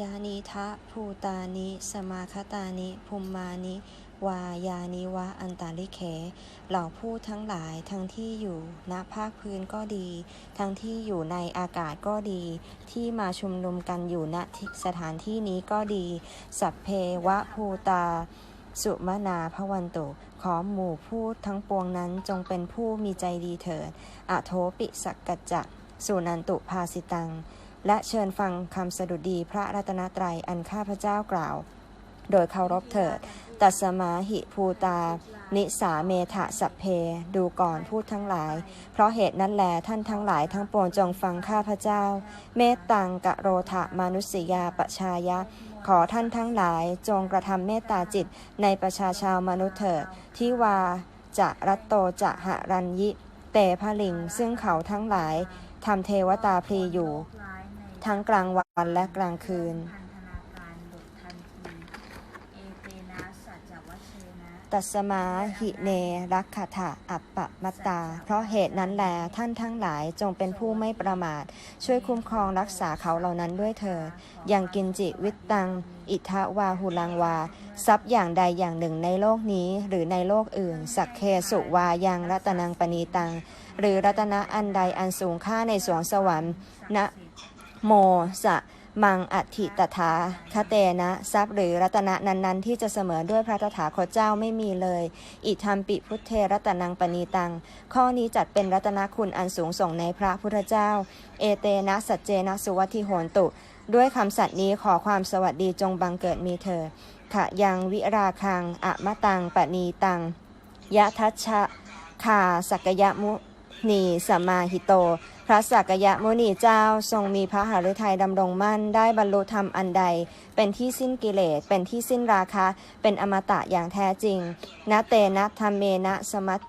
ยานิทะภูตานิ สมาคตานิภูมมานิ วายานิวะอันตาลิเข เหล่าผู้ทั้งหลายทั้งที่อยู่ณภาคพื้นก็ดี ทั้งที่อยู่ในอากาศก็ดี ที่มาชุมนุมกันอยู่ณสถานที่นี้ก็ดี สัพเพวะภูตา สุมนาพวันตุ ขอหมู่พูดทั้งปวงนั้นจงเป็นผู้มีใจดีเถิด อโทปิสักกัจจะสุนันตุภาสิตัง และเชิญฟังคำสดุดีพระรัตนตรัยอันข้าพเจ้ากล่าว โดยเคารพเถิด ตัสมาหิภูตา นิสาเมทะสัพเพ ดูก่อนพูดทั้งหลาย เพราะเหตุนั้นแลท่านทั้งหลายทั้งปวงจงฟังข้าพเจ้า เมตตังกะโรธะมานุสยาปชายะขอท่านทั้งหลายจงกระทำเมตตาจิตในประชาชาวมนุษย์เถิดที่วาจะรัตโตจะหะรัญยิ เตพลิง ซึ่งเขาทั้งหลายทำเทวตาพลีอยู่ ทั้งกลางวันและกลางคืนตัสมาหิเนรักขถะอัปปมัตา เพราะเหตุนั้นแลท่านทั้งหลายจงเป็นผู้ไม่ประมาท ช่วยคุ้มครองรักษาเขาเหล่านั้นด้วยเถิดอย่างกินจิวิตตัง อิทะวาหุลังวา ทรัพย์อย่างใดอย่างหนึ่งในโลกนี้ หรือในโลกอื่น สักเคสุวายังรัตนังปณีตัง หรือรัตนะอันใดอันสูงค่าในสวงสวรรค์นะ โมสะมังอัติตถาคเตนะทรัพย์หรือรัตนะนั้นๆ ที่จะเสมอด้วยพระตถาคตเจ้าไม่มีเลย อิธรรมปิพุทเทรัตนังปณีตัง ข้อนี้จัดเป็นรัตนคุณอันสูงส่งในพระพุทธเจ้า เอเตนะสัจเจนะสุวัติโหนตุ ด้วยคำสัตย์นี้ขอความสวัสดีจงบังเกิดมีเธอขะยังวิราคังอะมะตังปณีตังยะทัชชะคาสักยมุ นีสมมาหิโต พระสักยะมุนีเจ้าทรงมีพระหฤทัยดำรงมั่นได้บรรลุธรรมอันใด เป็นที่สิ้นกิเลส เป็นที่สิ้นราคะ เป็นอมตะอย่างแท้จริงนะเตนะธรรมเมนะสมัต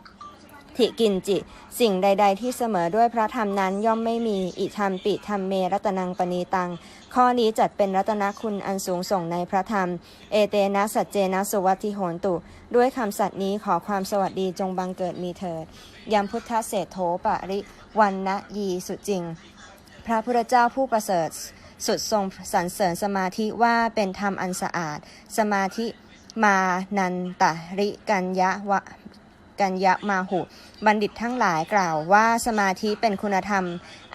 ถิกินจิ สิ่งใด ๆ ที่เสมอด้วยพระธรรมนั้นย่อมไม่มีอิธรรมปิธรรมเมรัตนังปณีตัง ข้อนี้จัดเป็นรัตนคุณอันสูงส่งในพระธรรม เอเตนะสัจเจนะสุวัติโหนตุ ด้วยคำสัตย์นี้ขอความสวัสดีจงบังเกิดมีเถิดยำพุทธเศรษโธปริวันนะยีสุจริง พระพุทธเจ้าผู้ประเสริฐสุดทรงสรรเสริญสมาธิว่าเป็นธรรมอันสะอาด สมาธิมานันตริกัญญาวะ กัญญามาหุ บัณฑิตทั้งหลายกล่าวว่าสมาธิเป็นคุณธรรม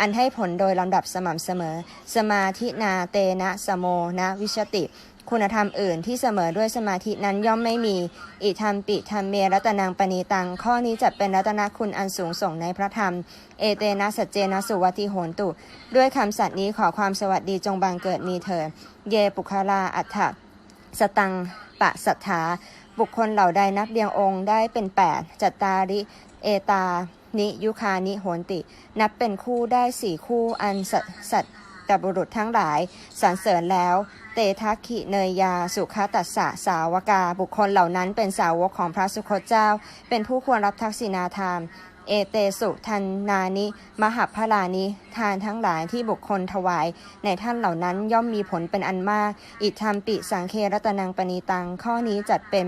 อันให้ผลโดยลำดับสม่ำเสมอ สมาธินาเตนะสโมนะวิชติ คุณธรรมอื่นที่เสมอด้วยสมาธินั้นย่อมไม่มี อิธรรมปิธรรมเมรัตนังปณีตัง ข้อนี้จัดเป็นรัตนคุณอันสูงส่งในพระธรรม เอเตนะสัจเจนะสุวัติโหนตุ ด้วยคำสัตย์นี้ขอความสวัสดีจงบังเกิดมีเถิด เยปุคลาอัฏฐสตังปะสัทธา บุคคลเหล่าใดนับเรียงองค์ได้เป็น 8 จัตตาริ เอตา นิยุคานิโหนติ นับเป็นคู่ได้สี่คู่อันสัตสัตตบุรุษทั้งหลายสรรเสริญแล้ว เตทักขิเนยยา สุขตัสสะสาวกา บุคคลเหล่านั้นเป็นสาวกของพระสุคตเจ้า เป็นผู้ควรรับทักษิณาทาน เอเตสุทันนานิมหัพพลานิทานทั้งหลายที่บุคคลถวาย ในท่านเหล่านั้นย่อมมีผลเป็นอันมาก อิธรรมปิสังเครัตนังปณีตัง ข้อนี้จัดเป็น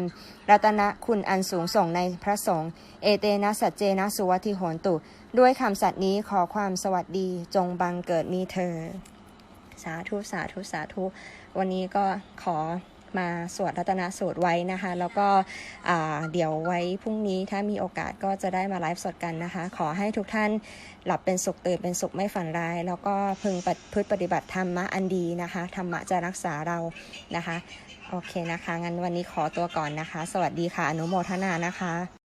รัตนคุณอันสูงส่งในพระสงฆ์เอเตนะสัจเจนะสุวัติโหนตุ ด้วยคำสัตย์นี้ขอความสวัสดีจงบังเกิดมีเธอ สาธุสาธุสาธุ วันนี้ก็ขอ มาสวดรัตนสูตรไว้นะคะ แล้วก็เดี๋ยวไว้พรุ่งนี้ถ้ามีโอกาสก็จะได้มาไลฟ์สดกันนะคะ ขอให้ทุกท่านหลับเป็นสุขตื่นเป็นสุขไม่ฝันร้าย แล้วก็พึงปฏิพฤติปฏิบัติธรรมะอันดีนะคะธรรมะจะรักษาเรานะคะ โอเคนะคะ งั้นวันนี้ขอตัวก่อนนะคะ สวัสดีค่ะ อนุโมทนานะคะ